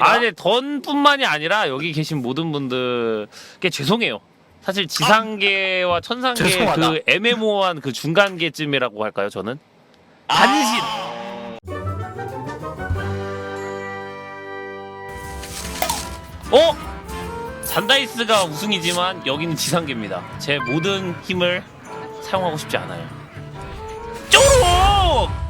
아니 던뿐만이 아니라 여기 계신 모든 분들께 죄송해요. 사실 지상계와 천상계 죄송하다. 그 애매모호한 그 중간계쯤이라고 할까요? 저는 아. 간신. 어? 산다이스가 우승이지만 여기는 지상계입니다. 제 모든 힘을 사용하고 싶지 않아요. 쪼록!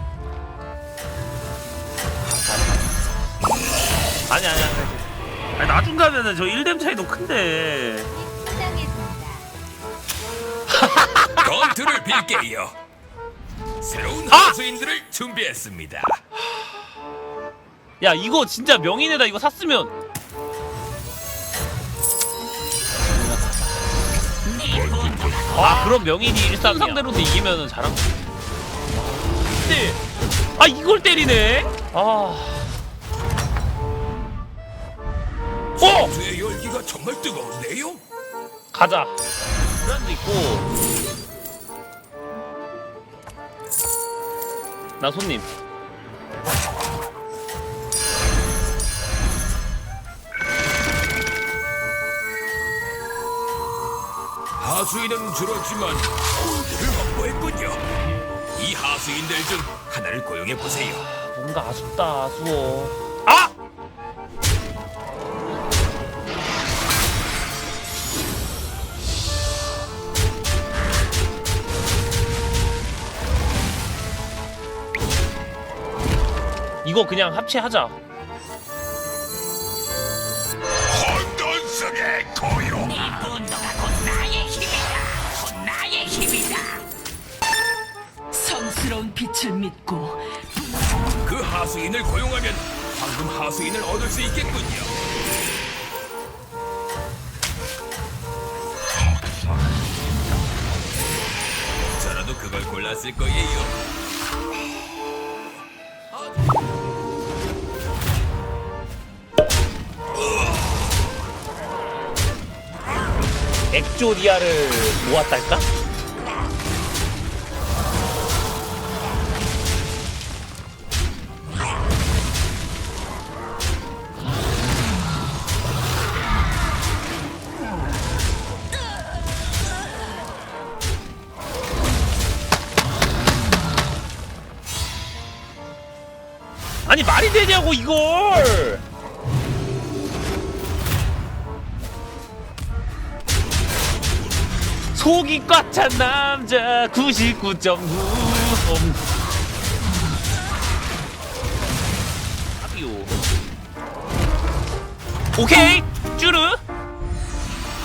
아니 아니 아니. 아니 나중 가면은 저 1뎀 차이도 큰데. 건투를 빌게요. 새로운 아! 하수인들을 준비했습니다. 야 이거 진짜 명인에다 이거 샀으면 아 그럼 명인이 일상 상대로도 이기면은 잘한 거 근데 아 이걸 때리네 아 어! 전투의 열기가 정말 뜨거운데요? 가자 브란도 있고 나 손님 하수인은 줄었지만 골드를 확보했군요. 이 하수인들 중 하나를 고용해 보세요. 뭔가 아쉽다 아쉬워 이거 그냥 합체하자 고용. 성스러운 빛을 믿고 그 하수인을 고용하면 황금 하수인을 얻을 수 있겠군요. 저라도 그걸 골랐을 거예요. 엑조디아를 모았달까? 아니 말이 되냐고 이걸 속이 꽉찬 남자 99.9 아비오. 오케이. 쭈르.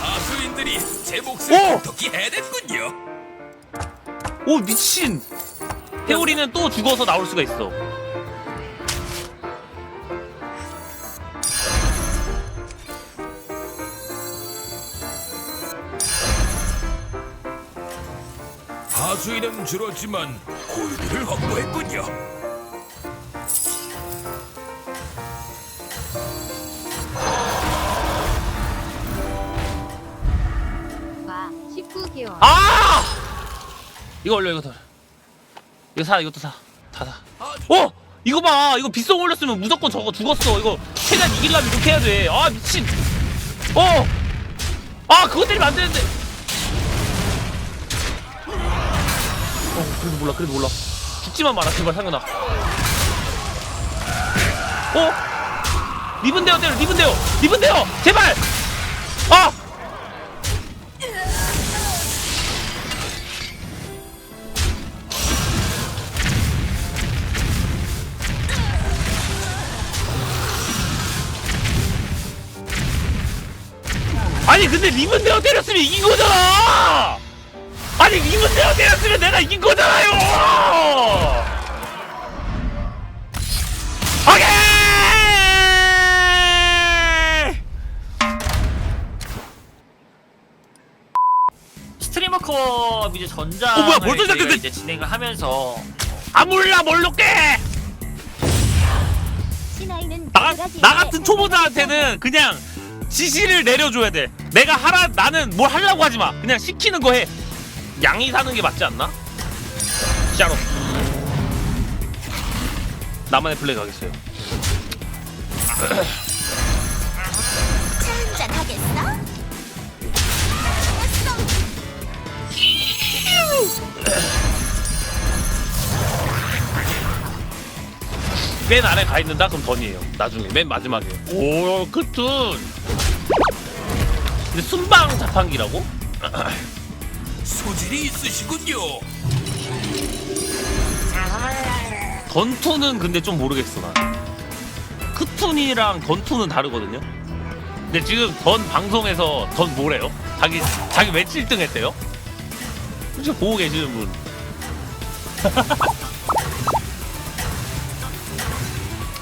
하수인들이 제 오! 몫을 톡톡히 해냈군요. 오 미친. 회오리는 또 죽어서 나올 수가 있어 수인은 줄었지만 골드를 확보했군요. 과 19개월. 아! 이거 올려 이거 더. 이거 사 이것도 사 다 사. 어? 이거 봐. 이거 빗속 올렸으면 무조건 저거 죽었어. 이거 최대한 이기려면 이렇게 해야 돼 아 미친. 어 아 그거 때리면 안 되는데 어 그래도 몰라 그래도 몰라. 죽지만 마라 제발 상현아. 어? 리븐데어 때려 리븐데어! 리븐데어! 제발! 아! 아니 근데 리븐데어 때렸으면 이긴 거잖아! 아니 리븐데어 때렸으면 내가 이긴 거잖아요! 오케이! 스트리머컵 이제 전장 어, 뭐야, 벌써 시작했어? 이제 진행을 하면서 아 몰라! C9은 나, 나 같은 초보자한테는 그냥 지시를 내려줘야 돼. 내가 하라 나는 뭘 하려고 하지 마. 그냥 시키는 거 해. 양이 사는 게 맞지 않나? 샤로 나만의 플레이 가겠어요 차 한잔 하겠어? 맨 아래 가 있는다? 그럼 던이에요 나중에 맨 마지막에 오 크툰 근데 순방 자판기라고? 소질이 있으시군요. 던투는 근데 좀 모르겠어 나 크툰이랑 던투는 다르거든요 근데 지금 던 방송에서 던 뭐래요? 자기 자기 며칠 등 했대요? 혹시 보고 계시는 분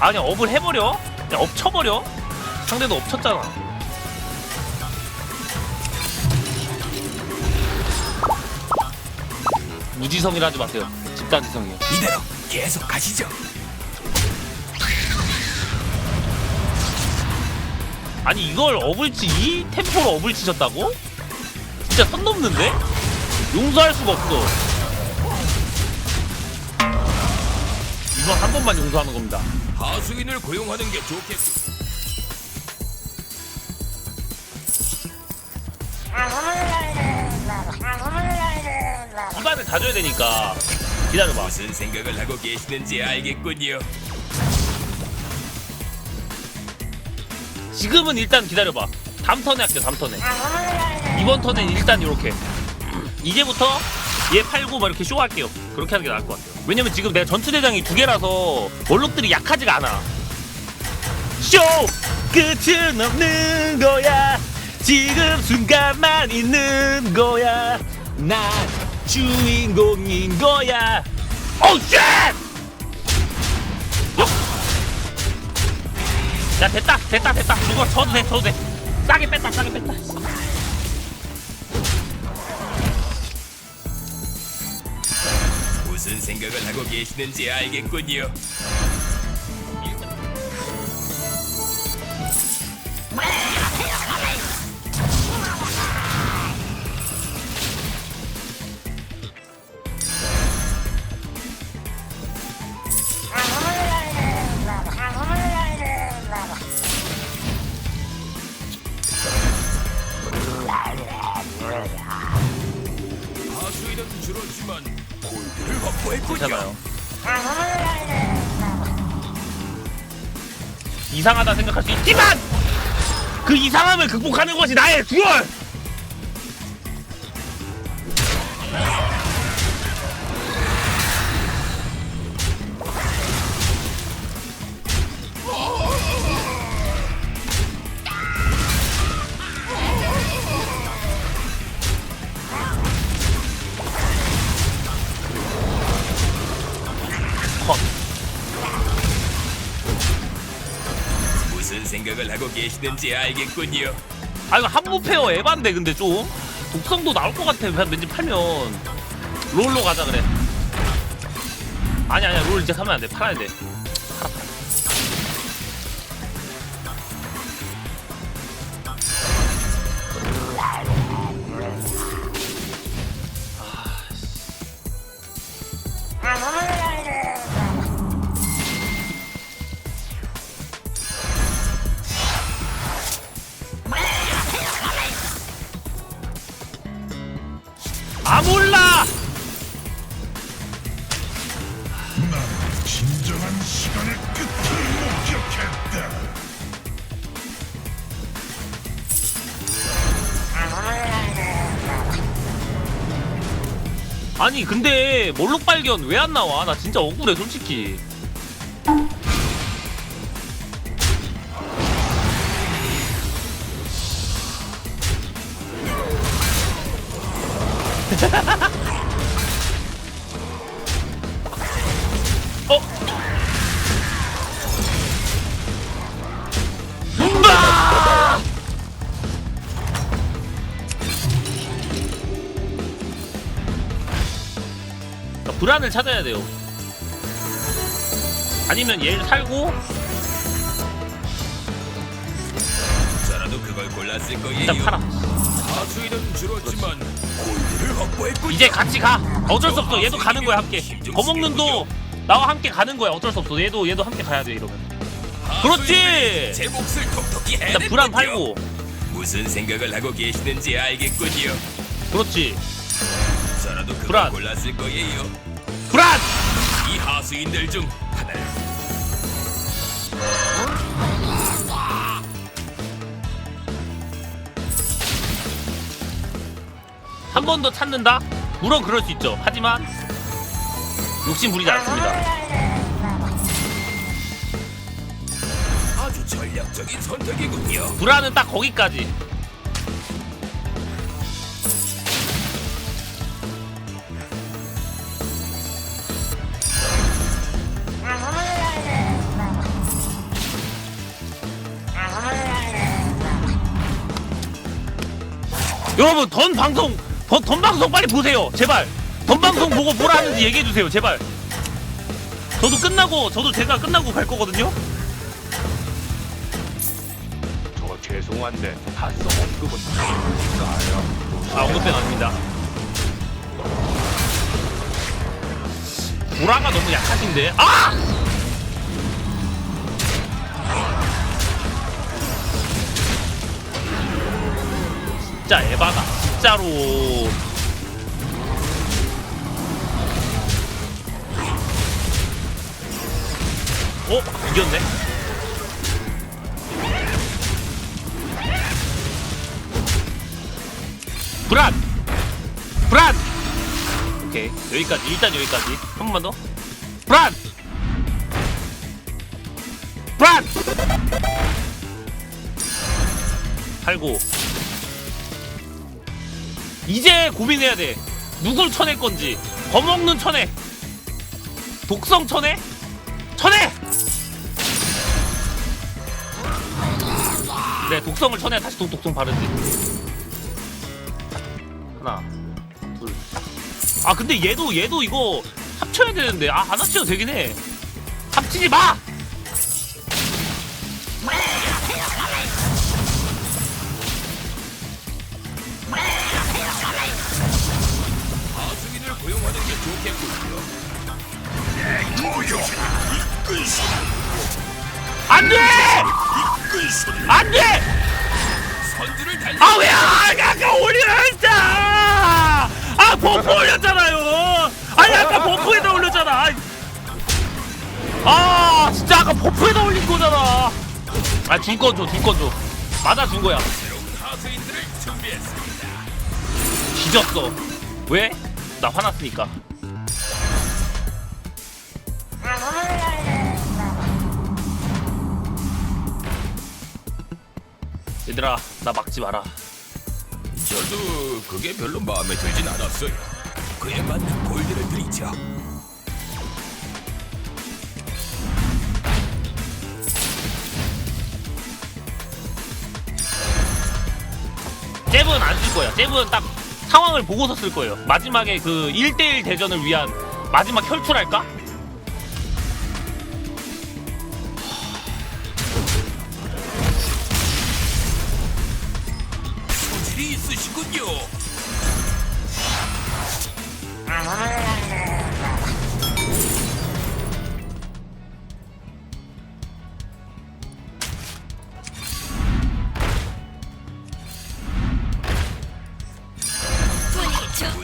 아 그냥 업을 해버려 그냥 업 쳐버려 상대도 업 쳤잖아 무지성이라 하지 마세요 집단지성이요 이대로 계속 가시죠. 아니 이걸 업을 치, 이 템포로 업을 치셨다고? 진짜 선 넘는데? 용서할 수가 없어 이건 한 번만 용서하는 겁니다 하수인을 고용하는 게 좋겠군. 이반을 다 줘야 되니까. 기다려봐. 무슨 생각을 하고 계시는지 알겠군요. 지금은 일단 기다려봐. 다음 턴에 할게요 다음 턴에. 이번 턴엔 일단 이렇게. 이제부터 얘 팔고 막 이렇게 쇼할게요. 그렇게 하는 게 나을 것 같아요. 왜냐면 지금 내가 전투대장이 두 개라서 원록들이 약하지가 않아. 쇼! 끝은 없는 거야. 지금 순간만 있는 거야. 난 주인공인 거야. 오 쉣! 야 됐다 됐다 됐다. 이거 져도 돼 져도 돼. 싸게 뺐다 싸게 뺐다. 무슨 생각을 하고 계시는지 알겠군요. 이상하다 생각할 수 있지만 그 이상함을 극복하는 것이 나의 듀얼 하고 계시는지 알겠군요. 아 이거 한부 페어 에반데 근데 좀? 독성도 나올 것 같아 왠지 팔면. 롤로 가자 그래. 아니 아니야 롤 이제 사면 안 돼. 팔아야 돼 아니 근데 몰록 발견 왜 안 나와? 나 진짜 억울해 솔직히 불안을 찾아야 돼요. 아니면 얘를 살고 저라도 그걸 골랐을 거예요. 일단 팔아. 하수인은 줄었지만 골드를 확보했군요. 이제 같이 가. 어쩔 수 없어. 얘도 가는 거야 함께. 거먹는도 나와 함께 가는 거야. 어쩔 수 없어. 얘도 얘도 함께 가야 돼 이러면. 그렇지! 하수인은 제 몫을 톡톡히 일단. 불안 팔고. 무슨 생각을 하고 계시는지 알겠군요. 그렇지. 저라도 그걸 불안. 골랐을 거예요. 불안. 이 하수인들 중 하나를 한번 더 찾는다? 물론 그럴 수 있죠. 하지만 욕심 부리지 않습니다. 아주 전략적인 선택이군요. 불안은 딱 거기까지. 여러분 던 방송 던, 던 방송 빨리 보세요. 제발. 던 방송 보고 뭘 하는지 얘기해 주세요. 제발. 저도 끝나고 저도 제가 끝나고 갈 거거든요. 저 죄송한데 다써 언급은 아닌가요? 아 언급된 아닙니다. 보라가 너무 약하신데? 아! 진짜 에바다. 진짜로. 어? 이겼네? 불안 불안 오케이. 여기까지. 일단 여기까지. 한 번만 더. 불안 불안 팔고 이제 고민해야 돼. 누굴 쳐낼 건지. 거먹는 쳐내 독성 쳐내 쳐내 네 독성을 쳐내 다시 독, 독성 바르지. 하나 둘 아 근데 얘도 얘도 이거 합쳐야 되는데. 아 안 합쳐도 되긴 해. 합치지 마 버프 올렸잖아요. 아니 아까 버프에다 올렸잖아. 아 진짜 아까 버프에다 올린 거잖아. 아줄건 줘 줄건 줘 맞아 준 거야. 새로운 하수인들을 준비했습니다. 뒤졌어. 왜? 나 화났으니까. 얘들아 나 막지 마라 저도 그게 별로 마음에 들진 않았어요. 그에 맞는 골드를 드리죠. 잽은 안 쓸 거야. 잽은 딱 상황을 보고서 쓸 거예요. 마지막에 그 1대1 대전을 위한 마지막 혈투랄까?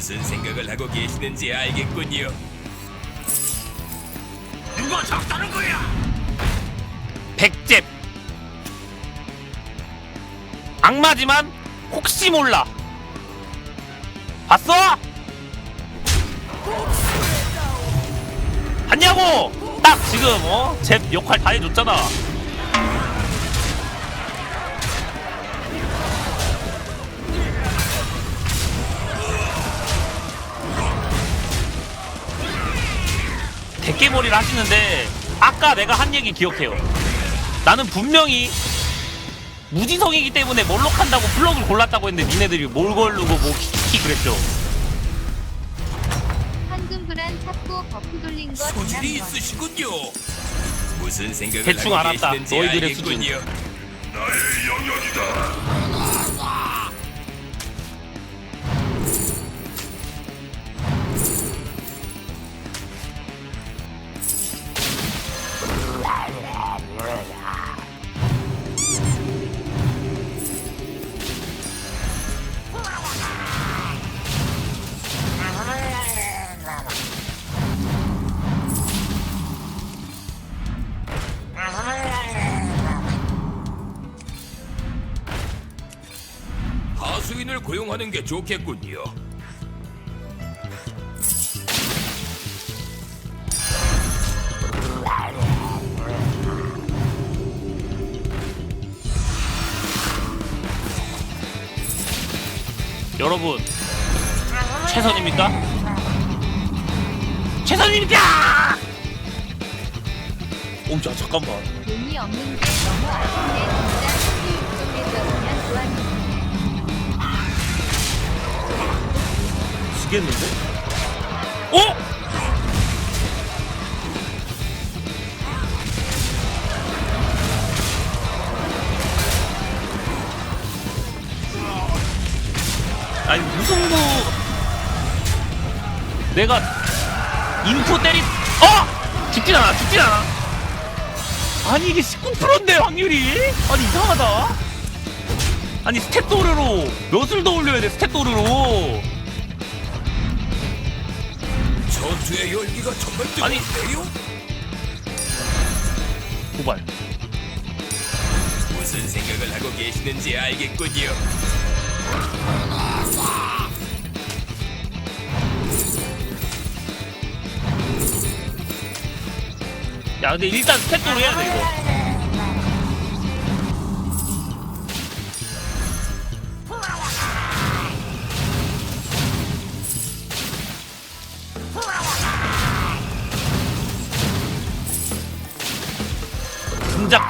무슨 생각을 하고 계시는지 알겠군요. 누가 작다는 거야? 백잽. 악마지만 혹시 몰라. 봤어? 봤냐고? 딱 지금 어? 잽 역할 다 해줬잖아. 대깨머리를 하시는데 아까 내가 한 얘기 기억해요. 나는 분명히 무지성이기 때문에 몰록한다고 플럭을 골랐다고 했는데 니네들이 뭘 걸르고 뭐 키키 그랬죠. 황금불안 찾고 버프 돌린 거 소질이 있으시군요. 무슨 생각을 대충 하고 알았다. 계시는지 너희들의 알겠군요. 나의 영역이다. 하는 게 좋겠군요. 여러분 최선입니까? 최선입니까? 오자 잠깐만 돈이 없는 게 너무 아픈데 진짜 지겠는데? 어? 아니 무승부 내가 인프 때리 어! 죽진 않아 죽진 않아 아니 이게 19%인데 확률이 아니 이상하다 아니 스탯 도르로 몇을 더 올려야 돼 스탯 도르로 전투의 열기가 정말 아니. 뜨거운데요? 고발 무슨 생각을 하고 계시는지 알겠군요. 야 근데 일단 스탯도로 해야 돼 이거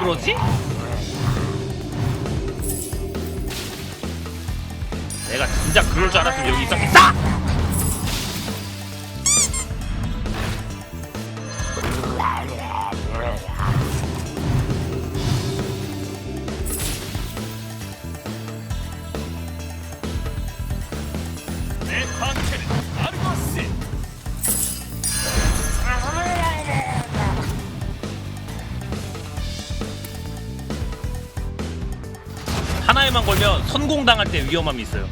그러지? 내가 진작 그럴 줄 알았으면 여기 있었겠어! 내 방패 하나에만 걸면 선공당할 때 위험함이 있어요.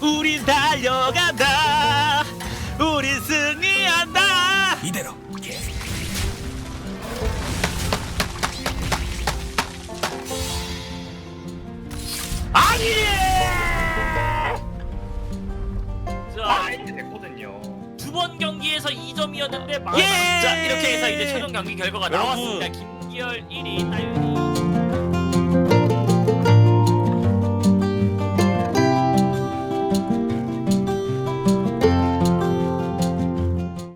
우린 달려간다. 우린 승리한다. 이대로 예. 아니! 자, 됐거든요. 두 번 경기에서 2점이었는데 예! 자 이렇게 해서 이제 최종 경기 결과가 여러분. 나왔습니다. 김기열 1위, 따윤이